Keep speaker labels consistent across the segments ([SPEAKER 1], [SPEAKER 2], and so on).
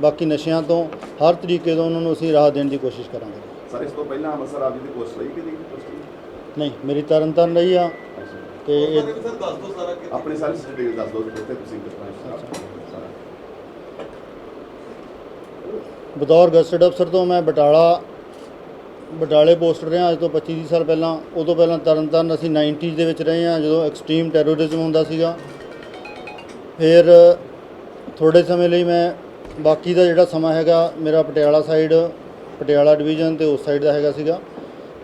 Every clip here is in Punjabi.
[SPEAKER 1] ਬਾਕੀ ਨਸ਼ਿਆਂ ਤੋਂ ਹਰ ਤਰੀਕੇ ਤੋਂ ਉਹਨਾਂ ਨੂੰ ਅਸੀਂ ਰਾਹਤ ਦੇਣ ਦੀ ਕੋਸ਼ਿਸ਼ ਕਰਾਂਗੇ।
[SPEAKER 2] ਸਰ ਇਸ ਤੋਂ ਪਹਿਲਾਂ ਅੰਮ੍ਰਿਤਸਰ ਆਪ ਜੀ ਦੀ ਕੋਰਸ ਲਈ ਕਿ ਨਹੀਂ?
[SPEAKER 1] ਨਹੀਂ ਮੇਰੀ ਤਰਨ ਤਾਰਨ ਰਹੀ ਆ ਤੇ ਇਹ
[SPEAKER 3] ਸਰ ਦੱਸ ਦੋ ਸਾਰਾ ਕਿ
[SPEAKER 2] ਆਪਣੀ ਸਾਰੀ ਡਿਟੇਲ ਦੱਸ ਦਿਓ ਜਿੱਥੇ ਤੁਸੀਂ ਕਿਸ
[SPEAKER 1] ਬਤੌਰ ਗਸਟਡ ਅਫਸਰ ਤੋਂ ਮੈਂ ਬਟਾਲਾ ਬਟਾਲੇ ਪੋਸਟ ਰਿਹਾ ਅੱਜ ਤੋਂ 25 30 ਸਾਲ ਪਹਿਲਾਂ। ਉਦੋਂ ਪਹਿਲਾਂ ਤਰਨਤਾਰਨ ਅਸੀਂ 90s ਦੇ ਵਿੱਚ ਰਹੇ ਹਾਂ ਜਦੋਂ ਐਕਸਟ੍ਰੀਮ ਟੈਰੋਰਿਜ਼ਮ ਹੁੰਦਾ ਸੀਗਾ। ਫਿਰ ਥੋੜੇ ਸਮੇਂ ਲਈ ਮੈਂ ਬਾਕੀ ਦਾ ਜਿਹੜਾ ਸਮਾਂ ਹੈਗਾ, ਮੇਰਾ ਪਟਿਆਲਾ ਸਾਈਡ ਪਟਿਆਲਾ ਡਿਵੀਜ਼ਨ ਤੇ ਉਸ ਸਾਈਡ ਦਾ ਹੈਗਾ ਸੀਗਾ।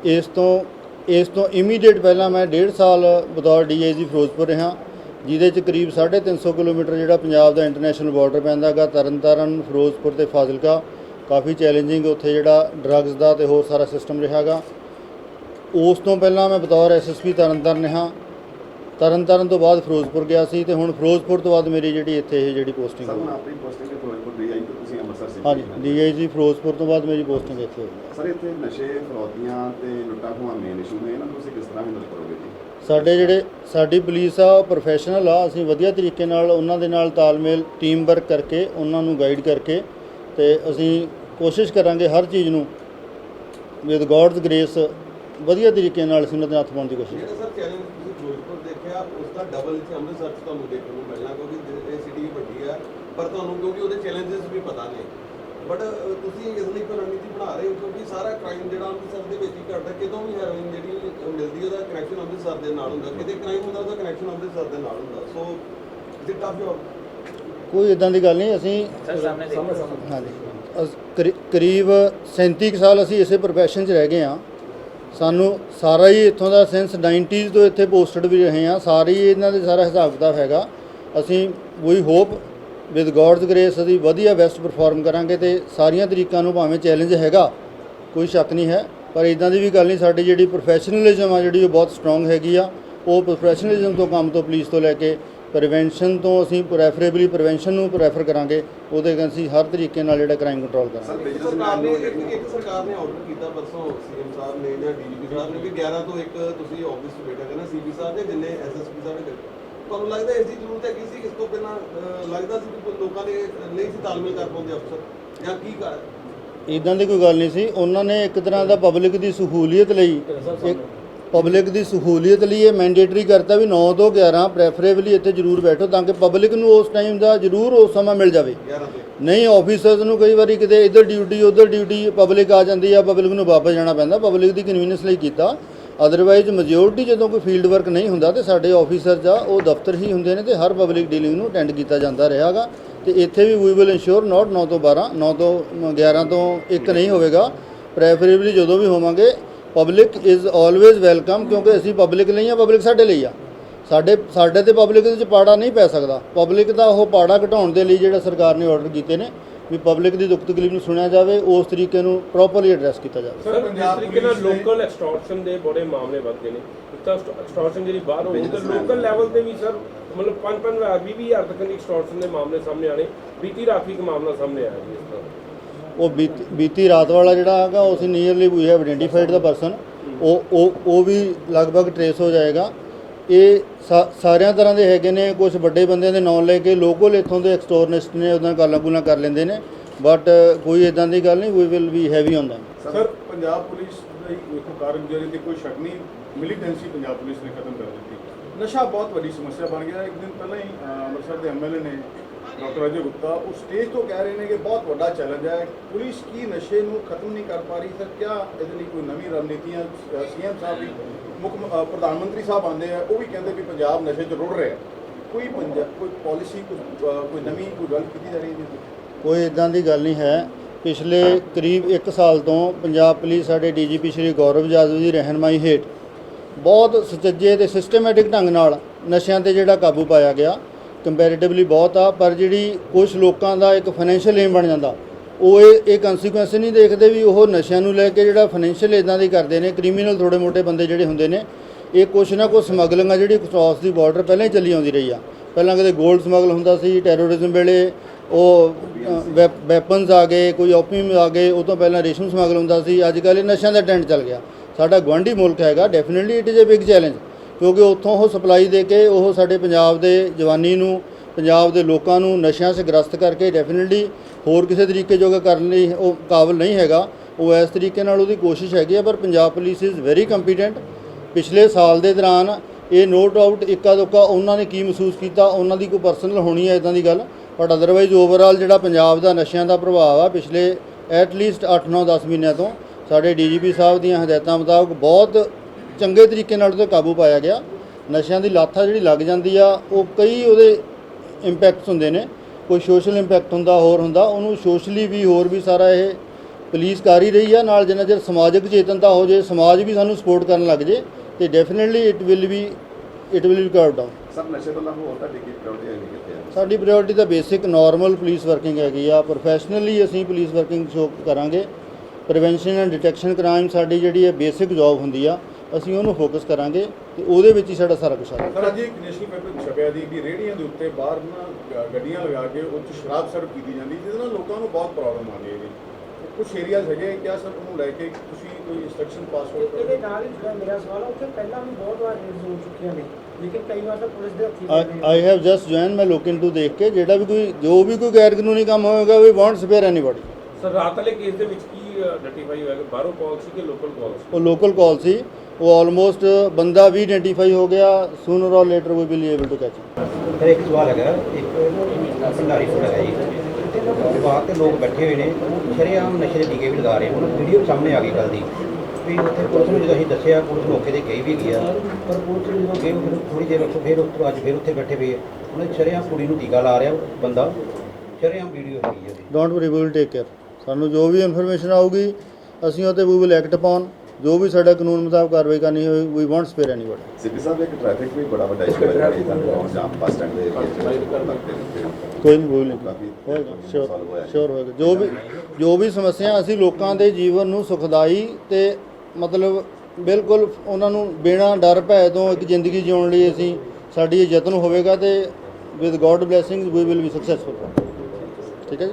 [SPEAKER 1] ਇਸ ਤੋਂ ਇਸ ਤੋਂ ਇਮੀਡੀਏਟ ਪਹਿਲਾਂ ਮੈਂ 1.5 ਸਾਲ ਬਤੌਰ ਡੀਆਈਜੀ ਫਿਰੋਜ਼ਪੁਰ ਰਿਹਾ। ਜਿਹਦੇ ਚ ਕਰੀਬ 350 ਕਿਲੋਮੀਟਰ ਜਿਹੜਾ ਪੰਜਾਬ ਦਾ ਇੰਟਰਨੈਸ਼ਨਲ ਬਾਰਡਰ ਪੈਂਦਾ ਹੈਗਾ, ਤਰਨਤਾਰਨ, ਫਿਰੋਜ਼ਪੁਰ ਤੇ ਫਾਜ਼ਿਲਕਾ। ਕਾਫੀ ਚੈਲੰਜਿੰਗ ਉੱਥੇ ਜਿਹੜਾ ਡਰੱਗਸ ਦਾ ਤੇ ਹੋਰ ਸਾਰਾ ਸਿਸਟਮ ਰਿਹਾਗਾ ਉਸ ਤੋਂ ਪਹਿਲਾਂ ਮੈਂ ਬਤੌਰ ਐਸਐਸਪੀ ਤਰਨਤਾਰਨ ਰਿਹਾ। ਤਰਨਤਾਰਨ ਤੋਂ ਬਾਅਦ ਫਿਰੋਜ਼ਪੁਰ ਗਿਆ ਸੀ ਤੇ ਹੁਣ ਫਿਰੋਜ਼ਪੁਰ ਤੋਂ ਬਾਅਦ ਮੇਰੀ ਜਿਹੜੀ ਇੱਥੇ ਇਹ ਜਿਹੜੀ ਪੋਸਟਿੰਗ
[SPEAKER 2] ਸਰ
[SPEAKER 1] ਹੋਈ ਹਾਂਜੀ ਡੀਆਈਜੀ ਫਿਰੋਜ਼ਪੁਰ ਤੋਂ ਬਾਅਦ ਮੇਰੀ ਪੋਸਟਿੰਗ ਇੱਥੇ ਹੋਈ।
[SPEAKER 2] ਸਰ ਇੱਥੇ ਨਸ਼ੇ ਫਰੌਤੀਆਂ ਤੇ ਲੁੱਟਾਂ ਖੋਹਾਂ ਮੇਨ ਇਸ਼ੂ ਨੇ। ਇਹਨਾਂ ਨੂੰ ਤੁਸੀਂ ਕਿਸ ਤਰ੍ਹਾਂ ਹੈਂਡਲ ਕਰੋਗੇ ਜੀ?
[SPEAKER 1] ਸਾਡੇ ਜਿਹੜੇ ਸਾਡੀ ਪੁਲਿਸ ਆ ਪ੍ਰੋਫੈਸ਼ਨਲ ਆ। ਅਸੀਂ ਵਧੀਆ ਤਰੀਕੇ ਨਾਲ ਉਹਨਾਂ ਦੇ ਨਾਲ ਤਾਲਮੇਲ ਟੀਮ ਵਰਕ ਕਰਕੇ ਉਹਨਾਂ ਨੂੰ ਗਾਈਡ ਕਰਕੇ ਤੇ ਅਸੀਂ ਕੋਸ਼ਿਸ਼ ਕਰਾਂਗੇ ਹਰ ਚੀਜ਼ ਨੂੰ ਵਿਦ ਗੋਡਸ ਗ੍ਰੇਸ ਵਧੀਆ ਤਰੀਕੇ ਨਾਲ ਅਸੀਂ ਉਹਨਾਂ ਦੇ ਹੱਥ ਪਾਉਣ ਦੀ ਕੋਸ਼ਿਸ਼
[SPEAKER 3] ਜਿਹੜਾ ਸਰ ਚੈਲੰਜ ਤੁਸੀਂ ਫਿਰੋਜ਼ਪੁਰ ਦੇਖਿਆ ਉਸ ਦਾ ਡਬਲ ਇੱਥੇ ਅੰਮ੍ਰਿਤਸਰ 'ਚ ਤੁਹਾਨੂੰ ਦੇਖਣ ਨੂੰ ਮਿਲਣਾ ਕਿਉਂਕਿ ਇਹ ਸਿਟੀ ਵੱਡੀ ਆ। ਪਰ ਤੁਹਾਨੂੰ ਕਿਉਂਕਿ ਉਹਦੇ ਚੈਲੰਜਸ ਵੀ ਪਤਾ ਨੇ। ਬਟ ਤੁਸੀਂ ਇਸ ਲਈ ਕੋਈ ਰਣਨੀਤੀ ਬਣਾ ਰਹੇ ਹੋ ਕਿਉਂਕਿ ਸਾਰਾ ਕ੍ਰਾਈਮ ਜਿਹੜਾ ਅੰਮ੍ਰਿਤਸਰ ਦੇ ਵਿੱਚ ਹੀ ਘਟਦਾ ਕਿਤੋਂ ਵੀ ਹੈਰੋਇਨ ਜਿਹੜੀ ਮਿਲਦੀ ਉਹਦਾ ਕਨੈਕਸ਼ਨ ਅੰਮ੍ਰਿਤਸਰ ਦੇ ਨਾਲ ਹੁੰਦਾ ਕਿਤੇ ਕ੍ਰਾਈਮ ਹੁੰਦਾ ਉਹਦਾ ਕਨੈਕਸ਼ਨ ਅੰਮ੍ਰਿਤਸਰ ਦੇ ਨਾਲ ਹੁੰਦਾ ਸੋ ਇਟ ਟਫ ਜੌਬ
[SPEAKER 1] ਕੋਈ ਇਦਾਂ ਦੀ ਗੱਲ ਨਹੀਂ ਅਸੀਂ ਹਾਂਜੀ। ਕਰੀਬ 37 ਕੁ ਸਾਲ ਅਸੀਂ ਇਸੇ ਪ੍ਰੋਫੈਸ਼ਨ 'ਚ ਰਹਿ ਗਏ ਆ ਸਾਨੂੰ ਸਾਰਾ ਹੀ ਇੱਥੋਂ ਦਾ ਸੈਂਸ 90s ਤੋਂ ਇੱਥੇ ਪੋਸਟਡ ਵੀ ਰਹੇ ਆ ਸਾਰੇ ਹੀ ਇਹਨਾਂ ਦੇ ਸਾਰਾ ਹਿਸਾਬ ਕਿਤਾਬ ਹੈਗਾ। ਅਸੀਂ ਵੀ ਹੋਪ ਵਿਦ ਗੋਡਸ ਗ੍ਰੇਸ ਅਸੀਂ ਵਧੀਆ ਬੈਸਟ ਪਰਫਾਰਮ ਕਰਾਂਗੇ ਤੇ ਸਾਰੀਆਂ ਤਰੀਕਾਂ ਨੂੰ ਭਾਵੇਂ ਚੈਲੰਜ ਹੈਗਾ, ਕੋਈ ਸ਼ੱਕ ਨਹੀਂ ਹੈ। ਪਰ ਇਦਾਂ ਦੀ ਵੀ ਗੱਲ ਨਹੀਂ, ਸਾਡੀ ਜਿਹੜੀ ਪ੍ਰੋਫੈਸ਼ਨਲਿਜ਼ਮ ਆ, ਜਿਹੜੀ ਉਹ ਬਹੁਤ ਸਟਰੋਂਗ ਹੈਗੀ ਆ, ਉਹ ਪ੍ਰੋਫੈਸ਼ਨਲਿਜ਼ਮ ਤੋਂ ਕੰਮ ਤੋਂ ਪੁਲਿਸ ਤੋਂ ਲੈ ਕੇ ਪ੍ਰੀਵੈਂਸ਼ਨ ਤੋਂ ਅਸੀਂ ਪ੍ਰੈਫਰੇਬਲੀ ਪ੍ਰੀਵੈਂਸ਼ਨ ਨੂੰ ਪ੍ਰੈਫਰ ਕਰਾਂਗੇ, ਉਹਦੇ ਅਗੇਂਸਟ ਅਸੀਂ ਹਰ ਤਰੀਕੇ ਨਾਲ ਜਿਹੜਾ ਕ੍ਰਾਈਮ ਕੰਟਰੋਲ ਕਰਾਂਗੇ।
[SPEAKER 2] ਬਿਜ਼ਨਸ
[SPEAKER 3] ਸਰਕਾਰ ਨੇ, ਇੱਕ ਇੱਕ ਸਰਕਾਰ ਨੇ ਆਰਡਰ ਕੀਤਾ ਪਰਸੋਂ ਸੀਐਮ ਸਾਹਿਬ ਨੇ ਜਾਂ ਡੀਜੀਪੀ ਸਾਹਿਬ ਨੇ ਵੀ 11 ਤੋਂ ਇੱਕ ਤੁਸੀਂ ਆਫਿਸ 'ਚ ਬੈਠਾ ਕਰਨਾ ਸੀਪੀ ਸਾਹਿਬ ਦੇ ਜਿੰਨੇ ਐਸਐਸਪੀ ਸਾਹਿਬ ਨੇ ਤੁਹਾਨੂੰ ਲੱਗਦਾ ਇਸ ਦੀ ਜ਼ਰੂਰਤ ਹੈਗੀ ਸੀ ਇਸ ਤੋਂ ਪਹਿਲਾਂ ਅਹ, ਲੱਗਦਾ ਸੀ ਕਿ ਲੋਕਾਂ ਨੇ ਨਹੀਂ ਸੀ ਤਾਲਮੇਲ ਕਰ ਪਾਉਂਦੇ ਅਫਸਰ? ਜਾਂ ਕੀ ਕਰ
[SPEAKER 1] ਇਦਾਂ ਦੀ ਕੋਈ ਗੱਲ ਨਹੀਂ ਸੀ। ਉਹਨਾਂ ਨੇ ਇੱਕ ਤਰ੍ਹਾਂ ਦਾ ਪਬਲਿਕ ਦੀ ਸਹੂਲੀਅਤ ਲਈ ਇੱਕ ਪਬਲਿਕ ਦੀ ਸਹੂਲੀਅਤ ਲਈ ਇਹ ਮੈਂਡੇਟਰੀ ਕਰਤਾ ਵੀ 9 ਤੋਂ 11 ਪ੍ਰੈਫਰੇਬਲੀ ਇੱਥੇ ਜ਼ਰੂਰ ਬੈਠੋ ਤਾਂ ਕਿ ਪਬਲਿਕ ਨੂੰ ਉਸ ਟਾਈਮ ਦਾ ਜ਼ਰੂਰ ਉਸ ਸਮਾਂ ਮਿਲ ਜਾਵੇ।
[SPEAKER 3] 11 ਤੋਂ।
[SPEAKER 1] ਨਹੀਂ ਆਫੀਸਰਸ ਨੂੰ ਕਈ ਵਾਰੀ ਕਿਤੇ ਇੱਧਰ ਡਿਊਟੀ ਉੱਧਰ ਡਿਊਟੀ ਪਬਲਿਕ ਆ ਜਾਂਦੀ ਆ ਪਬਲਿਕ ਨੂੰ ਵਾਪਸ ਜਾਣਾ ਪੈਂਦਾ। ਪਬਲਿਕ ਦੀ ਕਨਵੀਨੀਅੰਸ ਲਈ ਕੀਤਾ। ਅਦਰਵਾਈਜ਼ ਮੈਜੋਰਟੀ ਜਦੋਂ ਕੋਈ ਫੀਲਡ ਵਰਕ ਨਹੀਂ ਹੁੰਦਾ ਤੇ ਸਾਡੇ ਆਫੀਸਰਸ ਆ ਉਹ ਦਫ਼ਤਰ ਹੀ ਹੁੰਦੇ ਨੇ ਤੇ ਹਰ ਪਬਲਿਕ ਡੀਲਿੰਗ ਨੂੰ ਅਟੈਂਡ ਕੀਤਾ ਜਾਂਦਾ ਰਿਹਾਗਾ। ਤੇ ਇੱਥੇ ਵੀ ਵੀ ਵਿਲ ਇਨਸ਼ੋਰ ਨਾਟ 9 ਤੋਂ 12 9 ਤੋਂ 11 ਤੋਂ 1 ਨਹੀਂ ਹੋਵੇਗਾ। ਪ੍ਰੈਫਰੇਬਲੀ ਜਦੋਂ ਵੀ ਹੋਵਾਂਗੇ ਪਬਲਿਕ ਇਜ਼ ਆਲਵੇਜ਼ ਵੈਲਕਮ ਕਿਉਂਕਿ ਅਸੀਂ ਪਬਲਿਕ ਲਈ ਆ ਪਬਲਿਕ ਸਾਡੇ ਲਈ ਆ। ਸਾਡੇ ਸਾਡੇ ਤੇ ਪਬਲਿਕ ਦੇ ਵਿੱਚ ਪਾੜਾ ਨਹੀਂ ਪੈ ਸਕਦਾ। ਪਬਲਿਕ ਦਾ ਉਹ ਪਾੜਾ ਘਟਾਉਣ ਦੇ ਲਈ ਜਿਹੜਾ ਸਰਕਾਰ ਨੇ ਆਰਡਰ ਕੀਤੇ ਨੇ ਵੀ ਪਬਲਿਕ ਦੀ ਦੁੱਖ ਤਕਲੀਫ ਨੂੰ ਸੁਣਿਆ ਜਾਵੇ ਉਸ ਤਰੀਕੇ ਨੂੰ ਪ੍ਰੋਪਰਲੀ ਐਡਰੈਸ ਕੀਤਾ ਜਾਵੇ।
[SPEAKER 4] ਸਰ ਪੰਜਾਬ ਤਰੀਕੇ ਨਾਲ ਲੋਕਲ ਐਕਸਟੋਰਸ਼ਨ ਦੇ ਬੜੇ ਮਾਮਲੇ ਵੱਧਦੇ ਨੇ। ਇੱਕ ਤਾਂ ਐਕਸਟੋਰਸ਼ਨ ਜਿਹੜੀ ਬਾਹਰ ਹੋਊ ਤੇ ਲੋਕਲ ਲੈਵਲ ਤੇ ਵੀ ਸਰ ਮਤਲਬ 5-5 ਹਜ਼ਾਰ 20 ਹਜ਼ਾਰ ਤੱਕ ਦੀ ਐਕਸਟੋਰਸ਼ਨ ਦੇ ਮਾਮਲੇ ਸਾਹਮਣੇ ਆਣੇ ਬੀਤੀ ਰਾਤ ਵੀ ਇੱਕ ਮਾਮਲਾ ਸਾਹਮਣੇ ਆਇਆ ਜੀ ਇਸ ਤਰ੍ਹਾਂ।
[SPEAKER 1] ਉਹ ਬੀਤੀ ਰਾਤ ਵਾਲਾ ਜਿਹੜਾ ਹੈਗਾ ਉਹ ਅਸੀਂ nearly we have identified the person ਉਹ ਉਹ ਉਹ ਵੀ ਲਗਭਗ ਟਰੇਸ ਹੋ ਜਾਏਗਾ। ਇਹ ਸਾਰਿਆਂ ਤਰ੍ਹਾਂ ਦੇ ਹੈਗੇ ਨੇ ਕੁਝ ਵੱਡੇ ਬੰਦਿਆਂ ਦੇ ਨਾਂ ਲੈ ਕੇ ਲੋਕਲ ਇੱਥੋਂ ਦੇ ਐਕਸਟੋਰਨਿਸਟ ਨੇ ਉਹਨਾਂ ਗਾਲਾਂ ਗੁਲਾਂ ਕਰ ਲੈਂਦੇ ਨੇ, ਬਟ ਕੋਈ ਇਦਾਂ ਦੀ ਗੱਲ ਨਹੀਂ we will be heavy on
[SPEAKER 5] sir, Punjab police ਦੀ ਵੇਖੋ ਕਾਰਗੁਜ਼ਾਰੀ ਤੇ ਕੋਈ ਸ਼ੱਕ ਨਹੀਂ ਮਿਲੀਟੈਂਸੀ ਪੰਜਾਬ ਪੁਲਿਸ ਨੇ ਖਤਮ ਕਰ ਦਿੱਤੀ। ਨਸ਼ਾ ਬਹੁਤ ਵੱਡੀ ਸਮੱਸਿਆ ਬਣ ਗਿਆ, ਇੱਕ ਦਿਨ ਪਹਿਲਾਂ ਹੀ ਅੰਮ੍ਰਿਤਸਰ ਦੇ ਐਮਐਲਏ ਨੇ ਡਾਕਟਰ ਅਜੇ ਗੁਪਤਾ, ਉਹ ਸਟੇਜ ਤੋਂ ਕਹਿ ਰਹੇ ਨੇ ਕਿ ਬਹੁਤ ਵੱਡਾ ਚੈਲੰਜ ਹੈ। ਪੁਲਿਸ ਕੀ ਨਸ਼ੇ ਨੂੰ ਖਤਮ ਨਹੀਂ ਕਰ ਪਾ ਰਹੀ? ਸਰ ਕਿਆ ਇਹਦੇ ਲਈ ਕੋਈ ਨਵੀਂ ਰਣਨੀਤੀਆਂ? ਸੀਐਮ ਸਾਹਿਬ ਵੀ ਮੁੱਖ ਪ੍ਰਧਾਨ ਮੰਤਰੀ ਸਾਹਿਬ ਆਉਂਦੇ ਆ, ਉਹ ਵੀ ਕਹਿੰਦੇ ਵੀ ਪੰਜਾਬ ਨਸ਼ੇ 'ਚ ਰੁੜ ਰਿਹਾ। ਕੋਈ ਪੰਜਾਬ ਕੋਈ ਪਾਲਿਸੀ ਕੋਈ ਨਵੀਂ ਕੋਈ ਗੱਲ ਕੀਤੀ ਜਾ ਰਹੀ ਹੈ
[SPEAKER 1] ਕੋਈ ਇਦਾਂ ਦੀ ਗੱਲ ਨਹੀਂ ਹੈ। ਪਿਛਲੇ ਕਰੀਬ 1 ਸਾਲ ਤੋਂ ਪੰਜਾਬ ਪੁਲਿਸ ਸਾਡੇ ਡੀਜੀਪੀ ਸ਼੍ਰੀ ਗੌਰਵ ਜਾਦਵ ਦੀ ਰਹਿਨਮਾਈ ਹੇਠ ਬਹੁਤ ਸੁਚੱਜੇ ਤੇ ਸਿਸਟਮੈਟਿਕ ਢੰਗ ਨਾਲ ਨਸ਼ਿਆਂ ਤੇ ਜਿਹੜਾ ਕਾਬੂ ਪਾਇਆ ਗਿਆ। ਕੰਪੈਰੀਟਿਵਲੀ ਬਹੁਤ ਆ, ਪਰ ਜਿਹੜੀ ਕੁਝ ਲੋਕਾਂ ਦਾ ਇੱਕ ਫਾਈਨੈਂਸ਼ੀਅਲ ਏਮ ਬਣ ਜਾਂਦਾ, ਉਹ ਇਹ ਇਹ ਕਨਸੀਕੁਐਂਸ ਨਹੀਂ ਦੇਖਦੇ ਵੀ ਉਹ ਨਸ਼ਿਆਂ ਨੂੰ ਲੈ ਕੇ ਜਿਹੜਾ ਫਾਈਨੈਂਸ਼ੀਅਲ ਇਦਾਂ ਦੀ ਕਰਦੇ ਨੇ ਕ੍ਰਿਮੀਨਲ ਥੋੜੇ ਮੋਟੇ ਬੰਦੇ ਜਿਹੜੇ ਹੁੰਦੇ ਨੇ, ਇਹ ਕੁਛ ਨਾ ਕੁਛ ਸਮਗਲਿੰਗ ਆ ਜਿਹੜੀ ਕ੍ਰਾਸ ਦੀ ਬਾਰਡਰ ਪਹਿਲਾਂ ਹੀ ਚੱਲੀ ਆਉਂਦੀ ਰਹੀ ਆ। ਪਹਿਲਾਂ ਕਦੇ 골ਡ ਸਮਗਲ ਹੁੰਦਾ ਸੀ ਟੈਰੋਰਿਜ਼ਮ ਵੇਲੇ, ਉਹ ਵੈਪਨਸ ਆ ਗਏ, ਕੋਈ ਓਪੀਅਮ ਆ ਗਏ, ਉਹ ਤੋਂ ਪਹਿਲਾਂ ਰੇਸ਼ਮ ਸਮਗਲ ਹੁੰਦਾ ਸੀ, ਅੱਜ ਕੱਲ੍ਹ ਇਹ ਨਸ਼ਿਆਂ ਦਾ ਟ੍ਰੈਂਡ ਚੱਲ ਗਿਆ। ਸਾਡਾ ਗੁਆਂਢੀ ਮੁਲਕ ਹੈਗਾ definitely it is a big challenge ਕਿਉਂਕਿ ਉੱਥੋਂ ਉਹ ਸਪਲਾਈ ਦੇ ਕੇ ਉਹ ਸਾਡੇ ਪੰਜਾਬ ਦੇ ਜਵਾਨੀ ਨੂੰ, ਪੰਜਾਬ ਦੇ ਲੋਕਾਂ ਨੂੰ ਨਸ਼ਿਆਂ 'ਚ ਗ੍ਰਸਤ ਕਰਕੇ ਡੈਫੀਨਿਟਲੀ ਹੋਰ ਕਿਸੇ ਤਰੀਕੇ ਜੋਗਾ ਕਰਨ ਲਈ ਉਹ ਕਾਬਲ ਨਹੀਂ ਹੈਗਾ। ਉਹ ਇਸ ਤਰੀਕੇ ਨਾਲ ਉਹਦੀ ਕੋਸ਼ਿਸ਼ ਹੈਗੀ ਹੈ ਪਰ Punjab police is very competent ਪਿਛਲੇ ਸਾਲ ਦੇ ਦੌਰਾਨ ਇਹ ਨੋ ਡਾਊਟ ਇੱਕਾ ਦੁੱਕਾ ਉਹਨਾਂ ਨੇ ਕੀ ਮਹਿਸੂਸ ਕੀਤਾ, ਉਹਨਾਂ ਦੀ ਕੋਈ ਪਰਸਨਲ ਹੋਣੀ ਹੈ ਇਦਾਂ ਦੀ ਗੱਲ। ਬਟ ਅਦਰਵਾਈਜ਼ ਓਵਰਆਲ ਜਿਹੜਾ ਪੰਜਾਬ ਦਾ ਨਸ਼ਿਆਂ ਦਾ ਪ੍ਰਭਾਵ ਆ, ਪਿਛਲੇ ਐਟ ਲੀਸਟ 8 9 10 ਮਹੀਨਿਆਂ ਤੋਂ ਸਾਡੇ ਡੀਜੀਪੀ ਸਾਹਿਬ ਦੀਆਂ ਹਦਾਇਤਾਂ ਮੁਤਾਬਕ ਬਹੁਤ ਚੰਗੇ ਤਰੀਕੇ ਨਾਲ ਉਹਤੇ ਕਾਬੂ ਪਾਇਆ ਗਿਆ। ਨਸ਼ਿਆਂ ਦੀ ਲਾਥਾ ਜਿਹੜੀ ਲੱਗ ਜਾਂਦੀ ਆ ਉਹ ਕਈ ਉਹਦੇ ਇੰਪੈਕਟਸ ਹੁੰਦੇ ਨੇ। ਕੋਈ ਸੋਸ਼ਲ ਇੰਪੈਕਟ ਹੁੰਦਾ ਹੋਰ ਹੁੰਦਾ ਉਹਨੂੰ ਸੋਸ਼ਲੀ ਵੀ ਹੋਰ ਵੀ ਸਾਰਾ ਇਹ ਪੁਲਿਸ ਕਰ ਹੀ ਰਹੀ ਆ। ਨਾਲ ਜਿੰਨਾ ਚਿਰ ਸਮਾਜਿਕ ਚੇਤਨਤਾ ਹੋ ਜੇ ਸਮਾਜ ਵੀ ਸਾਨੂੰ ਸਪੋਰਟ ਕਰਨ ਲੱਗ ਜੇ ਤੇ definitely it will be it will be curbed down
[SPEAKER 2] sir ਨਸ਼ੇ ਤੋਂ ਇਲਾਵਾ ਹੋਰ ਤੁਹਾਡੀ ਕੀ ਪ੍ਰਾਇੋਰਟੀ ਹੈਗੀ ਕਿੱਥੇ ਹੈ
[SPEAKER 1] ਸਾਡੀ ਪ੍ਰਾਇੋਰਟੀ ਤਾਂ ਬੇਸਿਕ ਨਾਰਮਲ ਪੁਲਿਸ ਵਰਕਿੰਗ ਹੈਗੀ ਆ। ਪ੍ਰੋਫੈਸ਼ਨਲੀ ਅਸੀਂ ਪੁਲਿਸ ਵਰਕਿੰਗ ਸ਼ੋ ਕਰਾਂਗੇ ਪ੍ਰੀਵੈਂਸ਼ਨ ਐਂਡ ਡਿਟੈਕਸ਼ਨ ਕ੍ਰਾਈਮ ਸਾਡੀ ਜਿਹੜੀ ਹੈ ਬੇਸਿਕ ਜੌਬ ਹੁੰਦੀ ਆ। ਅਸੀਂ ਉਹਨੂੰ ਫੋਕਸ ਕਰਾਂਗੇ ਤੇ ਉਹਦੇ ਵਿੱਚ ਹੀ ਸਾਡਾ ਸਾਰਾ ਕੁਝ ਆ
[SPEAKER 5] ਸਰ ਅੱਜ ਇੱਕ ਨੈਸ਼ਨਲ ਪੇਪਰ ਛਪਿਆ ਦੀ ਕਿ ਰੇਹੜੀਆਂ ਦੇ ਉੱਤੇ ਬਾਹਰ ਨਾ ਗੱਡੀਆਂ ਲਗਾ ਕੇ ਉਹ 'ਚ ਸ਼ਰਾਬ ਸਰਵ ਕੀਤੀ ਜਾਂਦੀ ਜਿਹਦੇ ਨਾਲ ਲੋਕਾਂ ਨੂੰ ਬਹੁਤ ਪ੍ਰੋਬਲਮ ਆਉਂਦੀ ਹੈ ਜੀ। ਕੁਝ ਏਰੀਆਜ਼ ਹੈਗੇ ਕਿਆ ਸਰ ਉਹਨੂੰ ਲੈ ਕੇ ਤੁਸੀਂ ਕੋਈ ਇੰਸਟਰਕਸ਼ਨ ਪਾਸ
[SPEAKER 6] ਇਹਦੇ ਨਾਲ ਹੀ ਜਿਹੜਾ ਮੇਰਾ ਸਵਾਲ ਆ ਉੱਥੇ ਪਹਿਲਾਂ ਵੀ ਬਹੁਤ ਵਾਰ ਰੇਡਸ ਹੋ ਚੁੱਕੀਆਂ ਨੇ ਲੇਕਿਨ ਕਈ ਵਾਰ ਤਾਂ ਪੁਲਿਸ ਦੇ ਹੱਥੀ
[SPEAKER 1] ਆਈ ਹੈਵ ਜਸਟ ਜੁਆਇਨ ਮੈਂ ਲੁੱਕ ਇਨਟੂ ਦੇਖ ਕੇ ਜਿਹੜਾ ਵੀ ਕੋਈ ਜੋ ਵੀ ਕੋਈ ਗੈਰ ਕਾਨੂੰਨੀ ਕੰਮ ਹੋਏਗਾ we want spare anybody
[SPEAKER 4] sir ਰਾਤ ਵਾਲੇ ਕੇਸ ਦੇ ਵਿੱਚ ਕੀ ਆਈਡੈਂਟੀਫਾਈ ਹੋਇਆ ਕਿ ਬਾਹਰੋਂ ਕਾਲ ਸੀ ਕਿ ਲੋਕਲ ਕਾਲ ਸੀ?
[SPEAKER 1] ਉਹ ਲੋਕਲ ਕਾਲ ਸੀ। ਉਹ ਆਲਮੋਸਟ ਬੰਦਾ ਵੀ ਆਇਡੈਂਟੀਫਾਈ ਹੋ ਗਿਆ sooner or later we will able to catch
[SPEAKER 7] sir ਇੱਕ ਸਵਾਲ ਹੈਗਾ ਇੱਕ ਭੰਡਾਰੀ ਫੂਡ ਹੈਗਾ ਜੀ। ਬਾਹਰ ਤੇ ਲੋਕ ਬੈਠੇ ਹੋਏ ਨੇ ਸ਼ਰੇਆਮ ਨਸ਼ੇ ਦੇ ਟੀਕੇ ਵੀ ਲਗਾ ਰਹੇ ਹੁਣ ਵੀਡੀਓ ਸਾਹਮਣੇ ਆ ਗਈ ਕੱਲ ਦੀ। ਵੀ ਉੱਥੇ ਪੁਲਿਸ ਨੂੰ ਜਦੋਂ ਅਸੀਂ ਦੱਸਿਆ ਪੁਲਿਸ ਮੌਕੇ ਤੇ ਗਈ ਵੀ ਗਿਆ ਪਰ ਪੁਲਿਸ ਨੂੰ ਜਦੋਂ ਗਏ ਫਿਰ ਥੋੜੀ ਦੇਰ ਉੱਥੇ ਫਿਰ ਉੱਥੇ ਅੱਜ ਫਿਰ ਉੱਥੇ ਬੈਠੇ ਪਏ ਉਹਨੇ ਸ਼ਰੇਆਮ ਕੁੜੀ ਨੂੰ ਟੀਕਾ ਲਾ ਰਿਹਾ ਬੰਦਾ। ਸ਼ਰੇਆਮ ਵੀਡੀਓ ਹੈਗੀ ਉਹਦੀ।
[SPEAKER 1] Don't worry we will take care ਸਾਨੂੰ ਜੋ ਵੀ ਇਨਫੋਰਮੇਸ਼ਨ ਆਊਗੀ ਅਸੀਂ ਉਹ ਤੇ ਵੀ ਵਿਲ ਐਕਟ ਪਾਉਣ ਜੋ ਵੀ ਸਾਡਾ ਕਾਨੂੰਨ ਮੁਤਾਬਕ ਕਾਰਵਾਈ ਕਰਨੀ ਹੋਵੇ ਵੀ ਵਾਂਟ ਸਪੇਅਰ ਐਨੀਬਾਡੀ
[SPEAKER 2] ਸਿੱਧੀ ਸਾਹਿਬ ਇੱਕ ਟ੍ਰੈਫਿਕ ਵੀ ਬੜਾ ਵੱਡਾ ਇਸ਼ੂ ਹੈ ਜਿਹੜੀ ਤੁਹਾਨੂੰ ਜਾਮ ਬੱਸ ਸਟੈਂਡ ਦੇ ਵਿੱਚ
[SPEAKER 1] ਕੋਈ ਨਹੀਂ ਕੋਈ ਨਹੀਂ। ਸ਼ੋਰ। ਸ਼ੋਰ ਹੋਏਗਾ। ਜੋ ਵੀ ਜੋ ਵੀ ਸਮੱਸਿਆ ਅਸੀਂ ਲੋਕਾਂ ਦੇ ਜੀਵਨ ਨੂੰ ਸੁਖਦਾਈ ਤੇ ਮਤਲਬ ਬਿਲਕੁਲ ਉਹਨਾਂ ਨੂੰ ਬਿਨਾਂ ਡਰ ਭੈ ਤੋਂ ਇੱਕ ਜ਼ਿੰਦਗੀ ਜਿਉਣ ਲਈ ਅਸੀਂ ਸਾਡੀ ਇਹ ਯਤਨ ਹੋਵੇਗਾ ਤੇ with God blessings we will be successful ਠੀਕ ਹੈ ਜੀ?